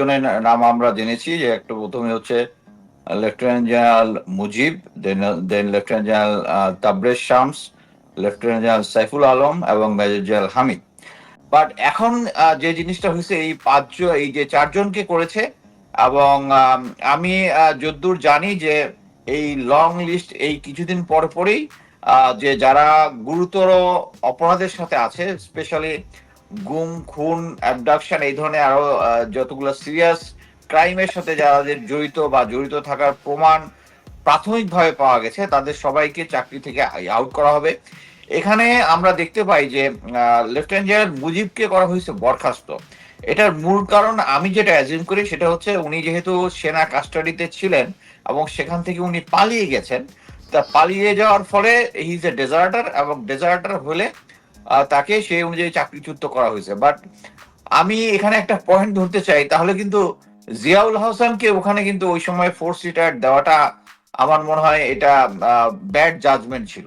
পাঁচজনের নাম আমরা জেনেছি, যে একটা প্রথমে হচ্ছে lieutenant general Mujib then lieutenant general Tabrez Shams lieutenant general Saiful Alam এবং মেজর জেনারেল হামিদ। বাট এখন যে জিনিসটা হয়েছে, এই পাঁচজন, এই যে চারজনকে করেছে, এবং, আমি যদ্দূর জানি যে এই লং লিস্ট এই কিছুদিন পর পরেই যে যারা গুরুতর অপরাধের সাথে আছে, স্পেশালি গুম, খুন অ্যাবডাকশন এই ধরনের আরও যতগুলো সিরিয়াস ক্রাইমের সাথে যাদের জড়িত বা জড়িত থাকার প্রমাণ প্রাথমিকভাবে পাওয়া গেছে, তাদের সবাইকে চাকরি থেকে আউট করা হবে। এখানে আমরা দেখতে পাই যে লেফটেন্যান্ট জেনারেল মুজিবকে করা হয়েছে বরখাস্ত। এটার মূল কারণ আমি যেটা অ্যাজিউম করি সেটা হচ্ছে উনি যেহেতু সেনা কাস্টাডিতে ছিলেন এবং সেখান থেকে উনি পালিয়ে গেছেন, তা পালিয়ে যাওয়ার ফলে হি ইজ এ ডেজার্টার এবং ডেজার্টার হলে তাকে সেই অনুযায়ী চাকরিচ্যুত করা হয়েছে। বাট আমি এখানে একটা পয়েন্ট ধরতে চাই, তাহলে কিন্তু জিয়াউল হাসানকে ওখানে কিন্তু ওই সময় ফোর্স রিটায়ার দেওয়াটা আমার মনে হয় এটা ব্যাড জাজমেন্ট ছিল।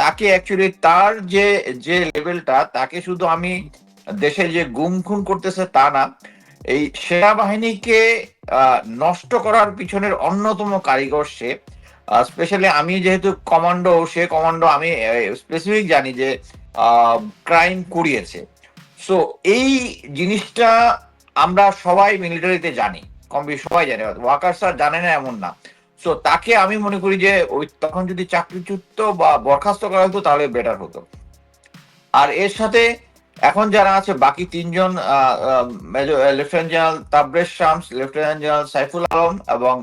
তাকে অ্যাকচুয়ালি তার যে যে লেভেলটা তাকে শুধু আমি দেশে যে গুম খুন করতেছে তা না, এই সেনাবাহিনীকে নষ্ট করার পিছনের অন্যতম কারিগর সে। স্পেশালি আমি যেহেতু কমান্ডো সে কমান্ডো আমি স্পেসিফিক জানি যে ক্রাইম করিয়েছে সো এই জিনিসটা আমরা সবাই মিলিটারিতে জানি। কম বেশি সবাই জানে ওয়াকার স্যার জানে না এমন না। সো তাকে আমি মনে করি যে, ওই তখন যদি চাকরিচ্যুত বা বরখাস্ত করা হতো, তাহলে বেটার হতো। আর এর সাথে এখন যারা আছে, বাকি তিনজন lieutenant general Tabrez Shams lieutenant general Saiful Alam এবং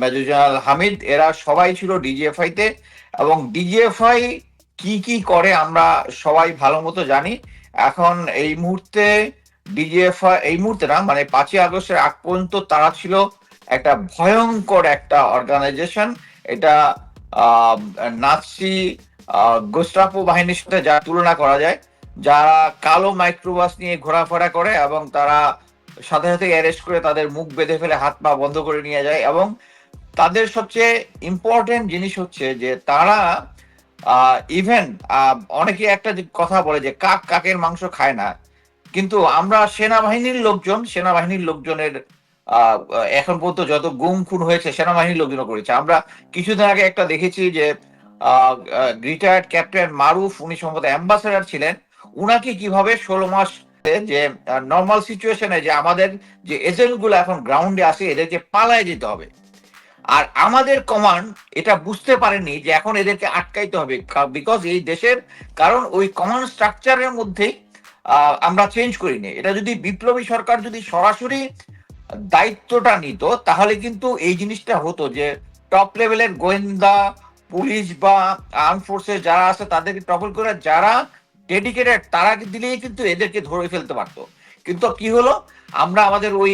মেজর জেনারেল হামিদ, এরা সবাই ছিল ডিজিএফআই তে এবং ডিজিএফআই কি কি করে আমরা সবাই ভালো মতো জানি। এখন এই মুহূর্তে ডিজিএফআই এই মুহূর্তে না মানে পাঁচই আগস্টের আগ পর্যন্ত তারা ছিল একটা ভয়ঙ্কর একটা অর্গানাইজেশন এটা নাৎসি গোস্টাপো বাহিনীর সাথে যা তুলনা করা যায়, যারা কালো মাইক্রোবাস নিয়ে ঘোরাফেরা করে এবং তারা সাথে সাথে অ্যারেস্ট করে তাদের মুখ বেঁধে ফেলে, হাত পা বন্ধ করে নিয়ে যায় এবং তাদের সবচেয়ে ইম্পর্টেন্ট জিনিস হচ্ছে যে তারা ইভেন অনেকে একটা কথা বলে যে কাক কাকের মাংস খায় না, কিন্তু আমরা সেনাবাহিনীর লোকজন, সেনাবাহিনীর লোকজনের এখন পর্যন্ত যত গুম খুন হয়েছে, সেনাবাহিনীর লোকজন করেছে। আমরা কিছুদিন আগে একটা দেখেছি যে রিটায়ার্ড ক্যাপ্টেন মারুফ, উনি সম্ভবত অ্যাম্বাসেডার ছিলেন। উনাকে কীভাবে ষোলো মাস যে নর্মাল সিচুয়েশনে যে আমাদের যে এজেন্টগুলো এখন গ্রাউন্ডে আসে এদেরকে পালায় যেতে হবে। আর আমাদের কমান্ড এটা বুঝতে পারেনি যে এখন এদেরকে আটকাইতে হবে বিকজ এই দেশের, কারণ ওই কমান্ড স্ট্রাকচারের মধ্যেই আমরা চেঞ্জ করিনি। এটা যদি বিপ্লবী সরকার যদি সরাসরি দায়িত্বটা নিত, তাহলে কিন্তু এই জিনিসটা হতো যে টপ লেভেলের গোয়েন্দা, পুলিশ বা আর্ম ফোর্সেস যারা আছে, তাদেরকে টপল করে যারা ডেডিকেটেড তারা দিলেই কিন্তু এদেরকে ধরে ফেলতে পারতো। কিন্তু কি হলো? আমরা আমাদের ওই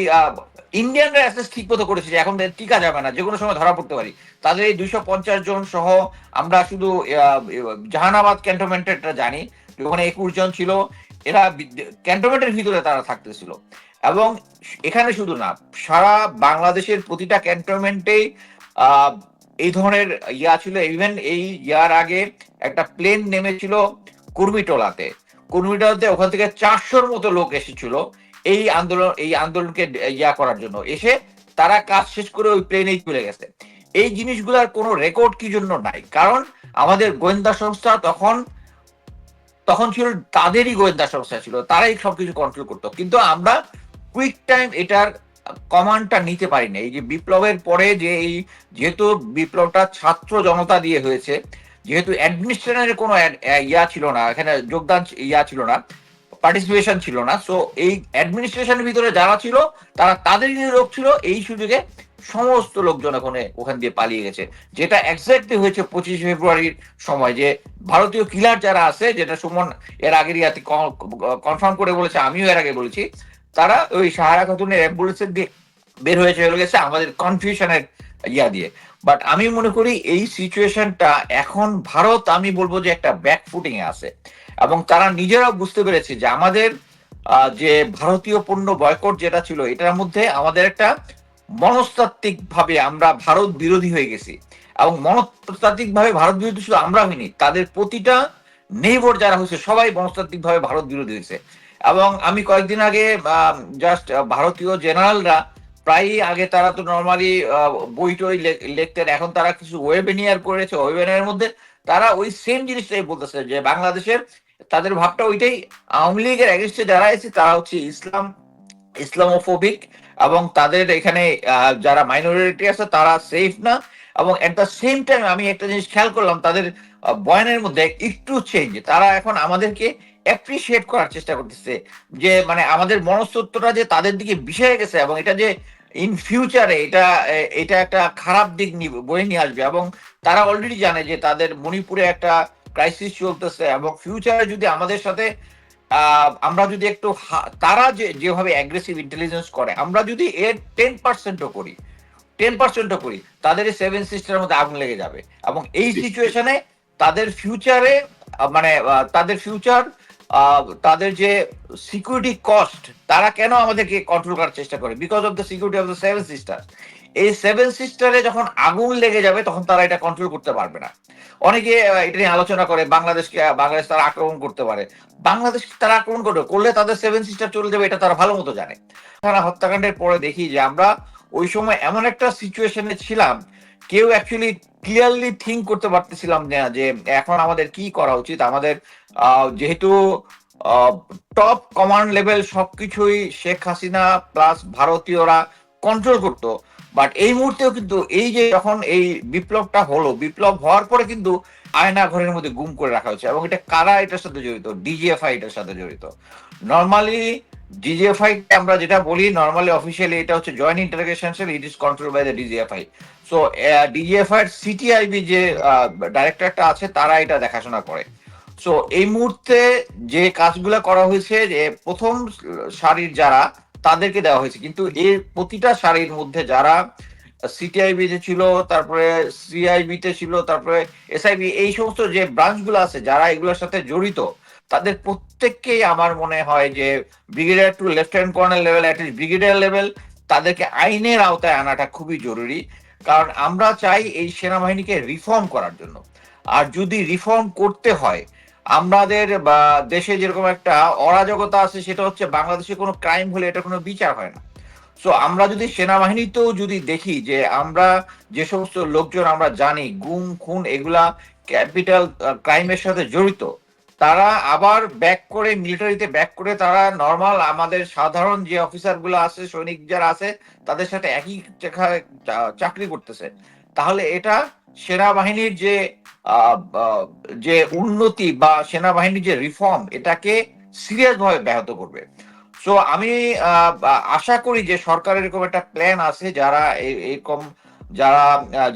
ইন্ডিয়ানরা অ্যাসেস ঠিক মতো করেছি এখন এদের টিকা যাবে না যে কোনো সময় ধরা পড়তে পারি। তাদের এই দুইশো পঞ্চাশ জন সহ আমরা শুধু জাহানাবাদ ক্যান্টনমেন্টেরটা জানি ওখানে একুশ জন ছিল, এরা ক্যান্টনমেন্টের ভিতরে তারা থাকতেছিল। এবং এখানে শুধু না, সারা বাংলাদেশের প্রতিটা ক্যান্টনমেন্টেই এই ধরনের ইয়া ছিল। ইভেন এই ইয়ার আগে একটা প্লেন নেমেছিল কুর্মিটোলাতে। কুর্মিটোলাতে ওখান থেকে চারশোর মতো লোক এসেছিল। এই আন্দোলন, এই আন্দোলনকে ইয়া করার জন্য। এসে তারা কাজ শেষ করে ওই প্লেনেই চলে গেছে। এই জিনিসগুলোর কোনো রেকর্ড কি জন্য নাই? কারণ আমাদের গোয়েন্দা সংস্থা তখন তখন ছিল তাদেরই গোয়েন্দা সংস্থা ছিল, তারাই সবকিছু কন্ট্রোল করতো। কিন্তু আমরা কুইক টাইম এটার কমান্ডটা নিতে পারি না এই যে বিপ্লবের পরে যে এই, যেহেতু বিপ্লবটা ছাত্র জনতা দিয়ে হয়েছে, যেহেতু অ্যাডমিনিস্ট্রেশনের কোনো ইয়া ছিল না, এখানে যোগদান ইয়া ছিল না পার্টিসিপেশন ছিল না। সো এই অ্যাডমিনিস্ট্রেশনের ভিতরে যারা ছিল, তারা তাদেরই লোক ছিল, এই সুযোগে সমস্ত লোকজন ওখানে ওখান দিয়ে পালিয়ে গেছে। যেটা এক্স্যাক্টলি হয়েছে পঁচিশে ফেব্রুয়ারির সময় যে ভারতীয় কিলার যারা আছে, যেটা সুমন এর আগের ইয়াতে কনফার্ম করে বলেছে, আমিও এর আগে বলেছি, তারা ওই সাহারা খাতুনের অ্যাম্বুলেন্সের দিয়ে বের হয়ে চলে গেছে আমাদের কনফিউশনের ইয়া দিয়ে। বাট আমি মনে করি এই সিচুয়েশনটা এখন ভারত, আমি বলব যে একটা ব্যাক ফুটিং এ আছে। এবং তারা নিজেরাও বুঝতে পেরেছে যে আমাদের যে ভারতীয় পণ্য বয়কট যেটা ছিল, এটার মধ্যে আমাদের একটা মনস্তাত্ত্বিক ভাবে আমরা ভারত বিরোধী হয়ে গেছি। এবং মনস্তাত্ত্বিক ভাবে ভারত বিরোধী শুধু আমরা হইনি, তাদের প্রতিটা নেইবর যারা হয়েছে, সবাই মনস্তাত্ত্বিক ভাবে ভারত বিরোধী হয়েছে। এবং আমি কয়েকদিন আগে জাস্ট ভারতীয় জেনারেলরা প্রায়ই আগে তারা তো নর্মালি বই টই লিখতেন, এখন তারা কিছু ওয়েবিনিয়ার করেছে ওয়েবিনিয়ার মধ্যে তারা ওই সেম জিনিসটাই বলতেছে যে বাংলাদেশের তাদের ভাবটা ওইটাই। আওয়ামী লীগের এগেনস্টে যারা আছে তারা হচ্ছে ইসলাম, ইসলামোফোবিক এবং তাদের এখানে যারা মাইনরিটি আছে, তারা সেফ না। এবং এট দ্য সেম টাইম আমি একটা জিনিস খেয়াল করলাম, তাদের বয়ানের মধ্যে একটু চেঞ্জ তারা এখন আমাদেরকে অ্যাপ্রিসিয়েট করার চেষ্টা করতেছে যে মানে আমাদের মনস্তত্বটা যে তাদের দিকে বিষয়ে গেছে এবং এটা যে ইন ফিউচারে এটা এটা একটা খারাপ দিক বয়ে নিয়ে আসবে এবং তারা অলরেডি জানে যে তাদের মণিপুরে একটা ক্রাইসিস চলতেছে এবং ফিউচারে যদি আমাদের সাথে আমরা যদি একটু তারা যে যেভাবে অ্যাগ্রেসিভ ইন্টেলিজেন্স করে আমরা যদি এর টেন পার্সেন্টও করি টেন পার্সেন্টও করি তাদের এই সেভেন সিস্টারের মধ্যে আগুন লেগে যাবে এবং এই সিচুয়েশনে তাদের ফিউচারে মানে তাদের ফিউচার তাদের যে সিকিউরিটি কস্ট তারা কেন আমাদেরকে কন্ট্রোল করার চেষ্টা করে? Because of the security of the seven sister এই সেভেন সিস্টারে যখন আগুন লেগে যাবে, তখন তারা এটা কন্ট্রোল করতে পারবে না। অনেকে এটা নিয়ে আলোচনা করে, বাংলাদেশকে বাংলাদেশ তারা আক্রমণ করতে পারে। বাংলাদেশ তারা আক্রমণ করবে, করলে তাদের সেভেন সিস্টার চলে যাবে, এটা তারা ভালো মতো জানে। তারা হত্যাকাণ্ডের পরে দেখি যে আমরা ওই সময় এমন একটা সিচুয়েশনে ছিলাম, কেউ অ্যাকচুয়ালি ক্লিয়ারলি থিঙ্ক করতে পারতেছিলাম না যে এখন আমাদের কি করা উচিত? আমাদের যেহেতু টপ কমান্ড লেভেল সবকিছুই শেখ হাসিনা প্লাস ভারতীয়রা কন্ট্রোল করতো। বাট এই মুহূর্তেও কিন্তু এই যে যখন এই বিপ্লবটা হলো, বিপ্লব হওয়ার পরে কিন্তু আয়না ঘরের মধ্যে গুম করে রাখা হচ্ছে এবং এটা কারা এটার সাথে জড়িত? ডিজিএফআই এটার সাথে জড়িত। নর্মালি ডিজিএফআই আমরা যেটা বলি নর্মালি অফিসিয়ালি এটা হচ্ছে joint integration cell it is control by the DGFI so DGFI CTIB যে ডাইরেক্টরটা আছে, তারা এটা দেখাশোনা করে। সো এই মুহূর্তে যে কাজগুলো করা হয়েছে, যে প্রথম সারির যারা, তাদেরকে দেওয়া হয়েছে। কিন্তু এর প্রতিটা সারির মধ্যে যারা সিটিআইবি তে ছিল, তারপরে সিআইবি তে ছিল, তারপরে এসআইবি এই সমস্ত যে ব্রাঞ্চগুলো আছে, যারা এগুলোর সাথে জড়িত, তাদের প্রত্যেককেই আমার মনে হয় যে brigadier to lieutenant colonel level at least brigadier level, তাদেরকে আইনের আওতায় আনাটা খুবই জরুরি। কারণ আমরা চাই এই সেনাবাহিনীকে রিফর্ম করার জন্য। আর যদি রিফর্ম করতে হয় আমাদের দেশে যেরকম একটা অরাজকতা আছে, সেটা হচ্ছে বাংলাদেশে কোনো ক্রাইম হলে এটা কোনো বিচার হয় না। সো আমরা যদি সেনাবাহিনীতেও যদি দেখি যে আমরা যে সমস্ত লোকজন আমরা জানি, গুম, খুন, এগুলা ক্যাপিটাল ক্রাইমের সাথে জড়িত, তারা আবার ব্যাক করে মিলিটারিতে ব্যাক করে তারা নর্মাল আমাদের সাধারণ যে অফিসারগুলো আছে, সৈনিক যারা আছে, তাদের সাথে একই চাকরি করতেছে। তাহলে এটা সেনাবাহিনীর যে যে উন্নতি বা সেনাবাহিনীর যে রিফর্ম এটাকে সিরিয়াস ভাবে ব্যাহত করবে। সো আমি আশা করি যে সরকারের এরকম একটা প্ল্যান আছে, যারা এরকম, যারা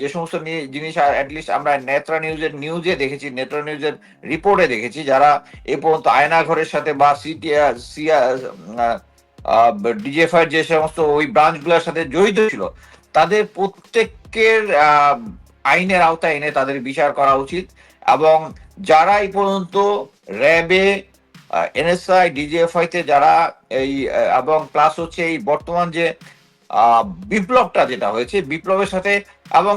যে সমস্ত জিনিস অ্যাটলিস্ট আমরা নেত্রা নিউজের নিউজে দেখেছি নেত্রা নিউজের রিপোর্টে দেখেছি, যারা এ পর্যন্ত আয়না ঘরের সাথে বা সিটি ডিজিএফআই যে সমস্ত ওই ব্রাঞ্চগুলোর সাথে জড়িত ছিল, তাদের প্রত্যেকের আইনের আওতায় এনে তাদের বিচার করা উচিত। এবং যারা এই পর্যন্ত র্যাবে এনএসআই, ডিজিএফআই তে যারা এই এবং প্লাস হচ্ছে এই বর্তমান যে বিপ্লবটা যেটা হয়েছে, বিপ্লবের সাথে এবং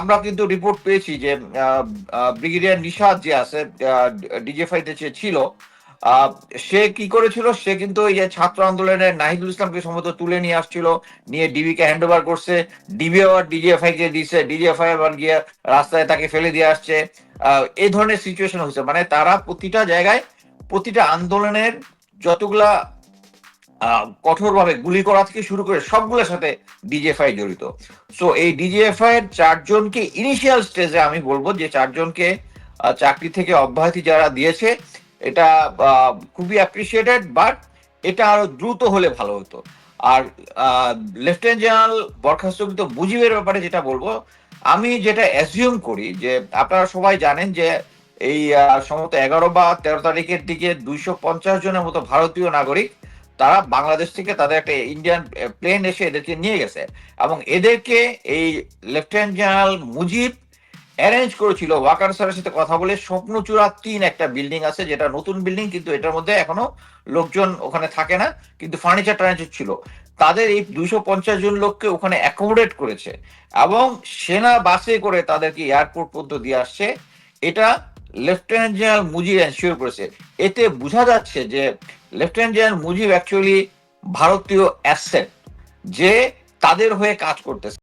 আমরা কিন্তু রিপোর্ট পেয়েছি যে ব্রিগেডিয়ার নিশাদ যে আছে ডিজিএফআই তে ছিল সে কি করেছিল? সে কিন্তু এই যে ছাত্র আন্দোলনের নাহিদুল ইসলামকে সম্ভবত তুলে নিয়ে আসছিল, নিয়ে ডিবি কে হ্যান্ড ওভার করছে। ডিবি আবার ডিজিএফআই কে দিছে। ডিজিএফআই আবার গিয়ে রাস্তায় তাকে ফেলে দিয়ে আসছে। এই ধরনের সিচুয়েশন হয়েছে। মানে তারা প্রতিটা জায়গায়, প্রতিটা আন্দোলনের যতগুলা কঠোরভাবে গুলি করা থেকে শুরু করে সবগুলোর সাথে ডিজিএফআই জড়িত। সো এই ডিজিএফআই এর চারজনকে ইনিশিয়াল স্টেজে আমি বলব যে চারজনকে চাকরি থেকে অব্যাহতি যারা দিয়েছে এটা খুবই অ্যাপ্রিসিয়েটেড বাট এটা আরও দ্রুত হলে ভালো হতো। আর লেফটেন্যান্ট জেনারেল বরখাস্তকৃত মুজিবের ব্যাপারে যেটা বলব, আমি যেটা অ্যাজিউম করি যে, আপনারা সবাই জানেন যে, এই সম্ভবত এগারো বা তেরো তারিখের দিকে দুইশো পঞ্চাশ জনের মতো ভারতীয় নাগরিক, তারা বাংলাদেশ থেকে তাদের একটা ইন্ডিয়ান প্লেন এসে এদেরকে নিয়ে গেছে। এবং এদেরকে এই লেফটেন্যান্ট জেনারেল মুজিব অ্যারেঞ্জ করেছিল। ওয়াকার স্যারের সাথে কথা বলে স্বপ্নচূড়া তিন একটা বিল্ডিং আছে, যেটা নতুন বিল্ডিং, কিন্তু এটার মধ্যে এখনও লোকজন ওখানে থাকে না, কিন্তু ফার্নিচার টার্নিচার ছিল। তাদের এই দুইশো পঞ্চাশ জন লোককে ওখানে অ্যাকোমোডেট করেছে এবং সেনা বাসে করে তাদেরকে এয়ারপোর্ট পর্যন্ত দিয়ে আসছে। এটা লেফটেন্যান্ট জেনারেল মুজিব এনশিওর করেছে। এতে বোঝা যাচ্ছে যে লেফটেন্যান্ট জেনারেল মুজিব অ্যাকচুয়ালি ভারতীয় অ্যাসেট যে তাদের হয়ে কাজ করতেছে।